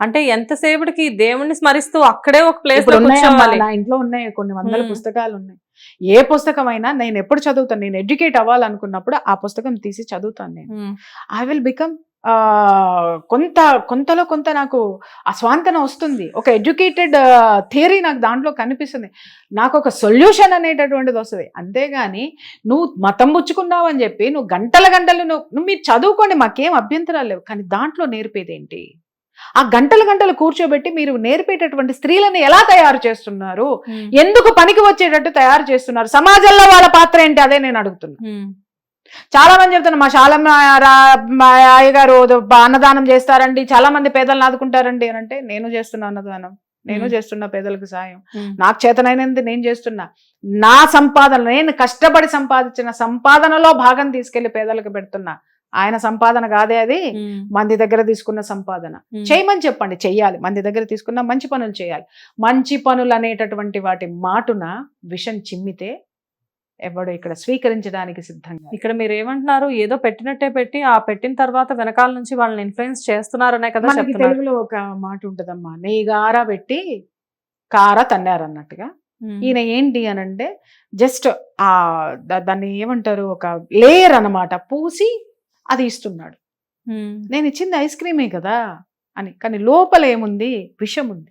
అంటే ఎంతసేపటికి దేవుణ్ణి స్మరిస్తూ అక్కడే ఒక ప్లేస్ నా ఇంట్లో ఉన్నాయి కొన్ని వందల. పుస్తకాలు ఉన్నాయి ఏ పుస్తకం అయినా నేను ఎప్పుడు చదువుతాను నేను ఎడ్యుకేట్ అవ్వాలనుకున్నప్పుడు ఆ పుస్తకం తీసి చదువుతాను నేను. ఐ విల్ బికమ్ కొంత కొంతలో కొంత నాకు ఆ స్వాంతన వస్తుంది. ఒక ఎడ్యుకేటెడ్ థియరీ నాకు దాంట్లో కనిపిస్తుంది. నాకు ఒక సొల్యూషన్ అనేటటువంటిది వస్తుంది. అంతేగాని నువ్వు మతం పుచ్చుకున్నావు అని చెప్పి నువ్వు గంటల గంటలు నువ్వు నువ్వు మీరు చదువుకోండి మాకేం అభ్యంతరాలు లేవు. కానీ దాంట్లో నేర్పేదేంటి? ఆ గంటల గంటలు కూర్చోబెట్టి మీరు నేర్పేటటువంటి స్త్రీలను ఎలా తయారు చేస్తున్నారు? ఎందుకు పనికి వచ్చేటట్టు తయారు చేస్తున్నారు? సమాజంలో వాళ్ళ పాత్ర ఏంటి? అదే నేను అడుగుతున్నా. చాలా మంది చెప్తున్నారు మా శాలమ్మ రా- మా అయ్యగారు అన్నదానం చేస్తారండి చాలా మంది పేదలను ఆదుకుంటారండి అని అంటే నేను చేస్తున్నా అన్నదానం నేను. చేస్తున్నా పేదలకు సాయం. నాకు చేతనైనంది నేను చేస్తున్నా. నా సంపాదన నేను కష్టపడి సంపాదించిన సంపాదనలో భాగం తీసుకెళ్ళి పేదలకు పెడుతున్నా. ఆయన సంపాదన కాదే అది. మంది దగ్గర తీసుకున్న సంపాదన. చేయమని చెప్పండి చెయ్యాలి. మంది దగ్గర తీసుకున్న మంచి పనులు చేయాలి. మంచి పనులు అనేటటువంటి వాటి మాటున విషం చిమ్మితే ఎవడు ఇక్కడ స్వీకరించడానికి సిద్ధంగా ఇక్కడ మీరు ఏమంటున్నారు? ఏదో పెట్టినట్టే పెట్టి ఆ పెట్టిన తర్వాత వెనకాల నుంచి వాళ్ళని ఇన్ఫ్లుయెన్స్ చేస్తున్నారనే కదా తెలుగులో ఒక మాట ఉంటదమ్మా నెయ్యిగార పెట్టి కార తన్నారన్నట్టుగా. ఈయన ఏంటి అని అంటే జస్ట్ ఆ దాన్ని ఏమంటారు? ఒక లేయర్ అన్నమాట. పూసి అది ఇస్తున్నాడు. నేను ఇచ్చింది ఐస్ క్రీమే కదా అని. కానీ లోపల ఏముంది? విషం ఉంది.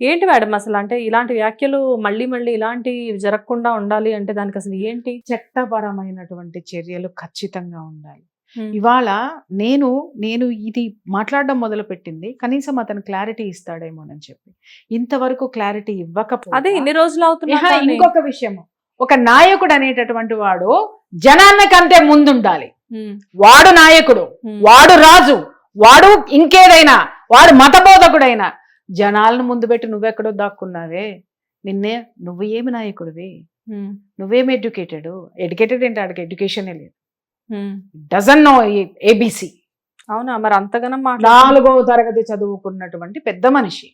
ఏంటి మేడం అసలు? అంటే ఇలాంటి వ్యాఖ్యలు మళ్ళీ మళ్ళీ ఇలాంటి జరగకుండా ఉండాలి అంటే దానికి అసలు ఏంటి? చట్టపరమైనటువంటి చర్యలు ఖచ్చితంగా ఉండాలి. ఇవాళ నేను నేను ఇది మాట్లాడడం మొదలు పెట్టింది కనీసం అతను క్లారిటీ ఇస్తాడేమోనని చెప్పి. ఇంతవరకు క్లారిటీ ఇవ్వకపోతే అదే ఇన్ని రోజులు అవుతున్నా. ఇంకొక విషయము. ఒక నాయకుడు అనేటటువంటి వాడు జనాన్నకంటే ముందుండాలి. వాడు నాయకుడు వాడు రాజు వాడు ఇంకేదైనా వాడు మతబోధకుడైనా. జనాలను ముందు పెట్టి నువ్వెక్కడో దాక్కున్నావే. నిన్నే నువ్వు ఏమి నాయకుడివి? ఉమ్, నువ్వేమి ఎడ్యుకేటెడ్? ఎడ్యుకేటెడ్ ఏంటి ఆడికి? ఎడ్యుకేషనే లేదు. డజన్ నో ఏబిసి అవునా? మరి అంతగానం మాట్లా నాలుగో తరగతి చదువుకున్నటువంటి పెద్ద మనిషి.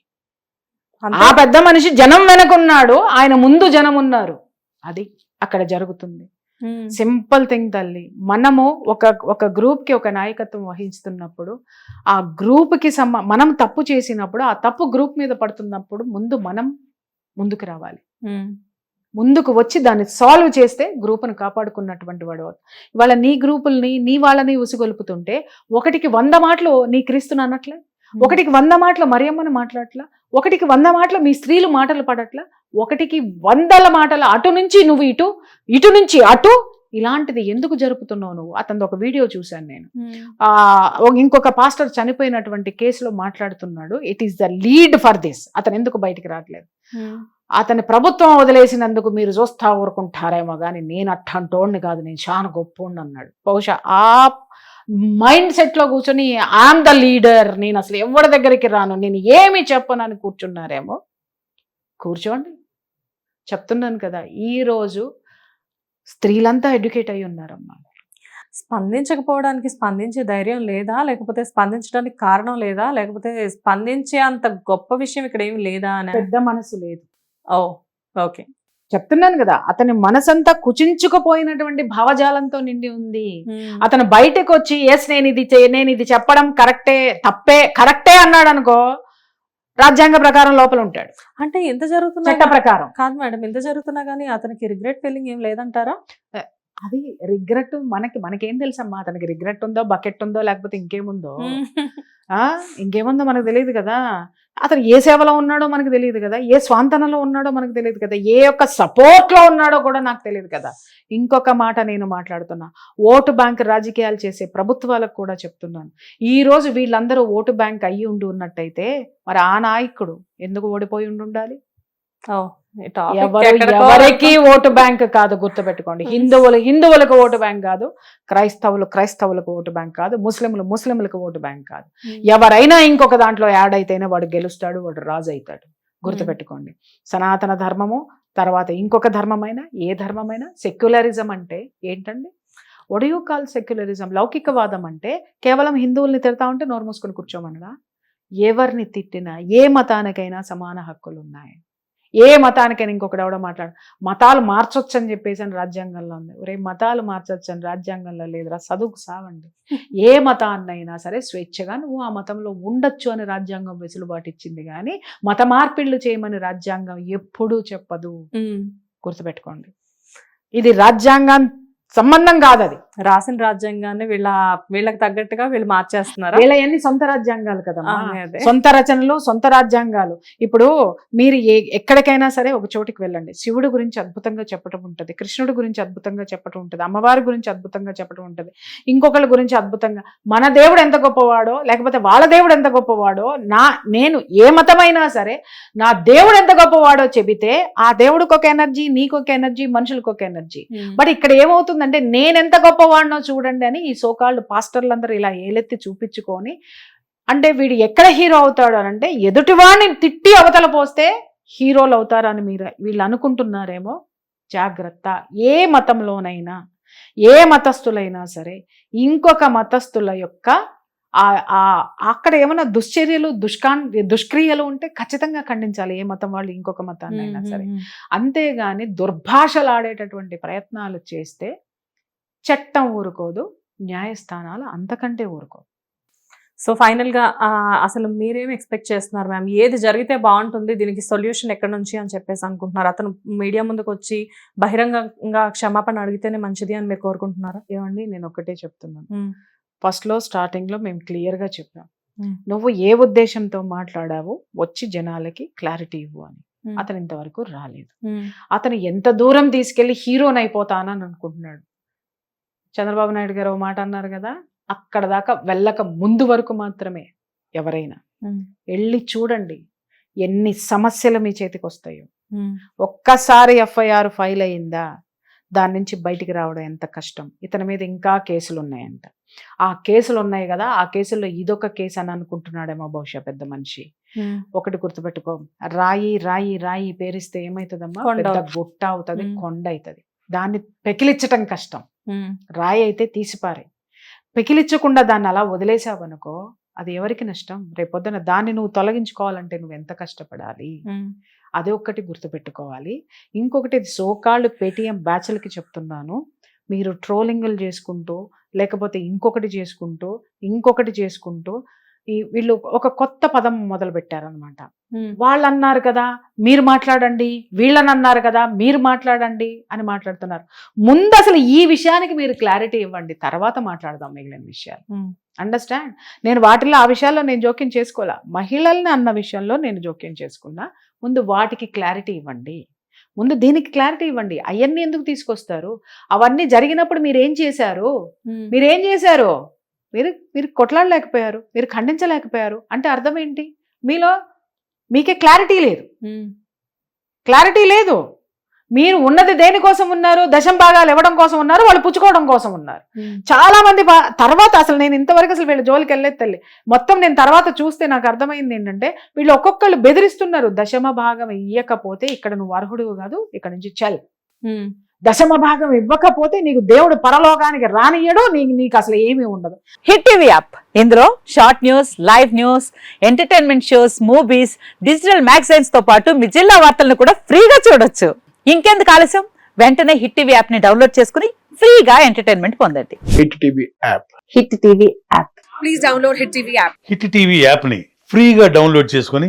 ఆ పెద్ద మనిషి జనం వెనకున్నాడు. ఆయన ముందు జనం ఉన్నారు అది అక్కడ జరుగుతుంది. సింపుల్ థింగ్ తల్లి మనము ఒక ఒక గ్రూప్కి ఒక నాయకత్వం వహిస్తున్నప్పుడు ఆ గ్రూప్కి సంబ మనం తప్పు చేసినప్పుడు ఆ తప్పు గ్రూప్ మీద పడుతున్నప్పుడు ముందు మనం ముందుకు రావాలి ఉమ్, ముందుకు వచ్చి దాన్ని సాల్వ్ చేస్తే గ్రూపును కాపాడుకున్నటువంటి వాడు. ఇవాళ నీ గ్రూపుల్ని నీ వాళ్ళని ఉసిగొలుపుతుంటే ఒకటికి వంద మాటలు నీ క్రీస్తుని అనట్లే. ఒకటికి వంద మాటలు మరియమ్మని మాట్లాడట్లా? ఒకటికి వంద మాటలు మీ స్త్రీలు మాటలు పడట్లా? ఒకటికి వందల మాటలు అటు నుంచి నువ్వు ఇటు ఇటు నుంచి అటు? ఇలాంటిది ఎందుకు జరుపుతున్నావు నువ్వు? అతను ఒక వీడియో చూశాను నేను. ఇంకొక పాస్టర్ చనిపోయినటువంటి కేసులో మాట్లాడుతున్నాడు. It is the lead for this అతను ఎందుకు బయటికి రావట్లేదు? అతని ప్రభుత్వం వదిలేసినందుకు మీరు చూస్తా ఊరుకుంటారేమో కానీ నేను అట్టంటోడిని కాదు. నేను చాలా గొప్పోడిని అన్నాడు. బహుశా ఆ మైండ్ సెట్లో కూర్చొని ఐఎమ్ ద లీడర్ నేను అసలు ఎవరి దగ్గరికి రాను? నేను ఏమి చెప్పనని కూర్చున్నారేమో? కూర్చోండి. చెప్తున్నాను కదా ఈ రోజు స్త్రీలంతా ఎడ్యుకేట్ అయి ఉన్నారమ్మా. స్పందించకపోవడానికి స్పందించే ధైర్యం లేదా? లేకపోతే స్పందించడానికి కారణం లేదా? లేకపోతే స్పందించే అంత గొప్ప విషయం ఇక్కడ ఏమి లేదా అని? పెద్ద మనసు లేదు. Oh okay. చెప్తున్నాను కదా అతని మనసంతా కుచించుకుపోయినటువంటి భావజాలంతో నిండి ఉంది. అతను బయటకు వచ్చి ఎస్ నేను ఇది నేను ఇది చెప్పడం కరెక్టే తప్పే కరెక్టే అన్నాడు అనుకో రాజ్యాంగ ప్రకారం లోపల ఉంటాడు. అంటే ఎంత జరుగుతున్నా చట్ట ప్రకారం. కాదు మేడం ఎంత జరుగుతున్నా కానీ అతనికి రిగ్రెట్ ఫీలింగ్ ఏం లేదంటారా? అది రిగ్రెట్ మనకి మనకేం తెలుసమ్మా? అతనికి రిగ్రెట్ ఉందో బకెట్ ఉందో లేకపోతే ఇంకేముందో? ఇంకేముందో మనకు తెలియదు కదా. అతను ఏ సేవలో ఉన్నాడో మనకు తెలియదు కదా ఏ స్వాంతనలో ఉన్నాడో మనకు తెలియదు కదా ఏ యొక్క సపోర్ట్లో ఉన్నాడో కూడా నాకు తెలియదు కదా. ఇంకొక మాట నేను మాట్లాడుతున్నా. ఓటు బ్యాంక్ రాజకీయాలు చేసే ప్రభుత్వాలకు కూడా చెప్తున్నాను. ఈ రోజు వీళ్ళందరూ ఓటు బ్యాంక్ అయ్యి ఉండి ఉన్నట్టయితే మరి ఆ నాయకుడు ఎందుకు ఓడిపోయి ఉండి ఉండాలి? ఎవరికి ఓటు బ్యాంక్ కాదు గుర్తుపెట్టుకోండి. హిందువులు హిందువులకు ఓటు బ్యాంక్ కాదు క్రైస్తవులు క్రైస్తవులకు ఓటు బ్యాంక్ కాదు ముస్లింలు ముస్లింలకు ఓటు బ్యాంక్ కాదు. ఎవరైనా ఇంకొక దాంట్లో యాడ్ అయితేనే వాడు గెలుస్తాడు వాడు రాజు అవుతాడు. గుర్తుపెట్టుకోండి. సనాతన ధర్మము తర్వాత ఇంకొక ధర్మమైనా ఏ ధర్మమైనా? సెక్యులరిజం అంటే ఏంటండి? ఒడియూ కాల్ సెక్యులరిజం లౌకికవాదం అంటే కేవలం హిందువుల్ని తిడతా ఉంటే నోరు మూసుకొని కూర్చోమనడా? ఎవరిని తిట్టినా ఏ మతానికైనా సమాన హక్కులు ఉన్నాయి ఏ మతానికైనా ఇంకొకటి ఎవడో మాట్లాడు. మతాలు మార్చొచ్చు అని చెప్పేసి అని రాజ్యాంగంలో ఉంది. ఒరే మతాలు మార్చొచ్చు అని రాజ్యాంగంలో లేదురా చదువుకు సావండి. ఏ మతాన్నైనా సరే స్వేచ్ఛగా నువ్వు ఆ మతంలో ఉండొచ్చు అని రాజ్యాంగం వెసులుబాటు ఇచ్చింది కానీ మత మార్పిళ్ళు చేయమని రాజ్యాంగం ఎప్పుడూ చెప్పదు. గుర్తుపెట్టుకోండి. ఇది రాజ్యాంగం సంబంధం కాదు అది. రాసిన రాజ్యాంగాన్ని వీళ్ళ వీళ్ళకి తగ్గట్టుగా వీళ్ళు మార్చేస్తున్నారా? వీళ్ళ ఎన్ని సొంత రాజ్యాంగాలు కదా. సొంత రచనలు సొంత రాజ్యాంగాలు. ఇప్పుడు మీరు ఏ ఎక్కడికైనా సరే ఒక చోటికి వెళ్ళండి. శివుడు గురించి అద్భుతంగా చెప్పడం ఉంటుంది. కృష్ణుడి గురించి అద్భుతంగా చెప్పడం ఉంటుంది. అమ్మవారి గురించి అద్భుతంగా చెప్పడం ఉంటుంది. ఇంకొకళ్ళ గురించి అద్భుతంగా మన దేవుడు ఎంత గొప్పవాడో లేకపోతే వాళ్ళ దేవుడు ఎంత గొప్పవాడో నా నేను ఏ మతమైనా సరే నా దేవుడు ఎంత గొప్పవాడో చెబితే ఆ దేవుడికి ఒక ఎనర్జీ నీకు ఒక ఎనర్జీ మనుషులకు ఒక ఎనర్జీ. బట్ ఇక్కడ ఏమవుతుందంటే నేనెంత గొప్పవాడినో చూడండి అని ఈ సోకాళ్ళు పాస్టర్లందరూ ఇలా ఏలెత్తి చూపించుకొని అంటే వీడు ఎక్కడ హీరో అవుతాడు అని అంటే ఎదుటివాడిని తిట్టి అవతల పోస్తే హీరోలు అవుతారని మీరు వీళ్ళు అనుకుంటున్నారేమో? జాగ్రత్త. ఏ మతంలోనైనా ఏ మతస్థులైనా సరే ఇంకొక మతస్థుల యొక్క ఆ- ఆ- అక్కడ ఏమైనా దుశ్చర్యలు దుష్కాన్ దుష్క్రియలు ఉంటే ఖచ్చితంగా ఖండించాలి. ఏ మతం వాళ్ళు ఇంకొక మతాన్ని అయినా సరే. అంతేగాని దుర్భాషలాడేటటువంటి ప్రయత్నాలు చేస్తే చట్టం ఊరుకోదు న్యాయస్థానాలు అంతకంటే ఊరుకోదు సో ఫైనల్గా ఆ, అసలు మీరేం ఎక్స్పెక్ట్ చేస్తున్నారు మ్యామ్? ఏది జరిగితే బాగుంటుంది దీనికి సొల్యూషన్ ఎక్కడ నుంచి అని చెప్పేసి అనుకుంటున్నారు? అతను మీడియా ముందుకు వచ్చి బహిరంగంగా క్షమాపణ అడిగితేనే మంచిది అని మీరు కోరుకుంటున్నారా? ఏమండి నేను ఒకటే చెప్తున్నాను. ఉమ్. ఫస్ట్లో స్టార్టింగ్లో మేము క్లియర్గా చెప్పాం. నువ్వు ఏ ఉద్దేశంతో మాట్లాడావో వచ్చి జనాలకి క్లారిటీ ఇవ్వు అని. అతను ఇంతవరకు రాలేదు. అతను ఎంత దూరం తీసుకెళ్ళి హీరోని అయిపోతానని అనుకుంటున్నాడు. చంద్రబాబు నాయుడు గారు మాట అన్నారు కదా అక్కడ దాకా వెళ్ళక ముందు వరకు మాత్రమే ఎవరైనా. వెళ్ళి చూడండి ఎన్ని సమస్యలు మీ చేతికి వస్తాయో. ఒక్కసారి ఎఫ్ఐఆర్ ఫైల్ అయిందా దాని నుంచి బయటికి రావడం ఎంత కష్టం ఇతని మీద ఇంకా కేసులు ఉన్నాయంట ఆ కేసులు ఉన్నాయి కదా ఆ కేసుల్లో ఇదొక కేసు అని అనుకుంటున్నాడేమో బహుశా పెద్ద మనిషి. ఒకటి గుర్తుపెట్టుకో రాయి రాయి రాయి పేరిస్తే ఏమైతుందమ్మా కొండ పెద్ద అవుతుంది. గుట్ట అవుతుంది. కొండ అవుతుంది దాన్ని పెకిలిచ్చటం కష్టం. రాయి అయితే తీసిపారే పెకిలిచ్చకుండా దాన్ని అలా వదిలేసావనుకో అది ఎవరికి నష్టం? రేపొద్దున దాన్ని నువ్వు తొలగించుకోవాలంటే నువ్వు ఎంత కష్టపడాలి. అది ఒక్కటి గుర్తుపెట్టుకోవాలి. ఇంకొకటి సోకాళ్ళు పేటిఎం బ్యాచ్లకి చెప్తున్నాను. మీరు ట్రోలింగ్లు చేసుకుంటూ లేకపోతే ఇంకొకటి చేసుకుంటూ ఇంకొకటి చేసుకుంటూ ఈ వీళ్ళు ఒక కొత్త పదం మొదలు పెట్టారనమాట. వాళ్ళు అన్నారు కదా మీరు మాట్లాడండి వీళ్ళని అన్నారు కదా మీరు మాట్లాడండి అని మాట్లాడుతున్నారు. ముందు అసలు ఈ విషయానికి మీరు క్లారిటీ ఇవ్వండి తర్వాత మాట్లాడదాం మిగిలిన విషయాలు. అండర్స్టాండ్? నేను వాటిలో ఆ విషయాల్లో నేను జోక్యం చేసుకోవాలా మహిళల్ని అన్న విషయంలో నేను జోక్యం చేసుకున్నా. ముందు వాటికి క్లారిటీ ఇవ్వండి. ముందు దీనికి క్లారిటీ ఇవ్వండి. అవన్నీ ఎందుకు తీసుకొస్తారు? అవన్నీ జరిగినప్పుడు మీరు ఏం చేశారు. మీరు చేశారు? మీరు మీరు కొట్లాడలేకపోయారు మీరు ఖండించలేకపోయారు అంటే అర్థం ఏంటి? మీలో మీకే క్లారిటీ లేదు. క్లారిటీ లేదు. మీరు ఉన్నది దేనికోసం ఉన్నారు? దశం భాగాలు ఇవ్వడం కోసం ఉన్నారు? వాళ్ళు పుచ్చుకోవడం కోసం ఉన్నారు. చాలా మంది తర్వాత అసలు నేను ఇంతవరకు అసలు వీళ్ళ జోలికి వెళ్ళలేదు తల్లి. మొత్తం నేను తర్వాత చూస్తే నాకు అర్థమైంది ఏంటంటే వీళ్ళు ఒక్కొక్కళ్ళు బెదిరిస్తున్నారు. దశమ భాగం ఇయ్యకపోతే ఇక్కడ నువ్వు అర్హుడు కాదు ఇక్కడ నుంచి చల్. దశమ భాగం ఇవ్వకపోతే నీకు దేవుడు పరలోకానికి రానియడు నీకు నీకు అసలు ఏమీ ఉండదు. Hit TV app. ఇందులో short news live news entertainment shows movies digital మ్యాగజైన్స్తో పాటు మీ జిల్లా వార్తలను కూడా ఫ్రీగా చూడొచ్చు. ఇంకెందుకు ఆలస్యం? వెంటనే హిట్ టీవీ యాప్ని డౌన్లోడ్ చేసుకుని ఫ్రీగా ఎంటర్టైన్మెంట్ పొందండి. Hit TV app. Hit TV app. Please download Hit TV app. Hit TV యాప్ని ఫ్రీగా డౌన్లోడ్ చేసుకొని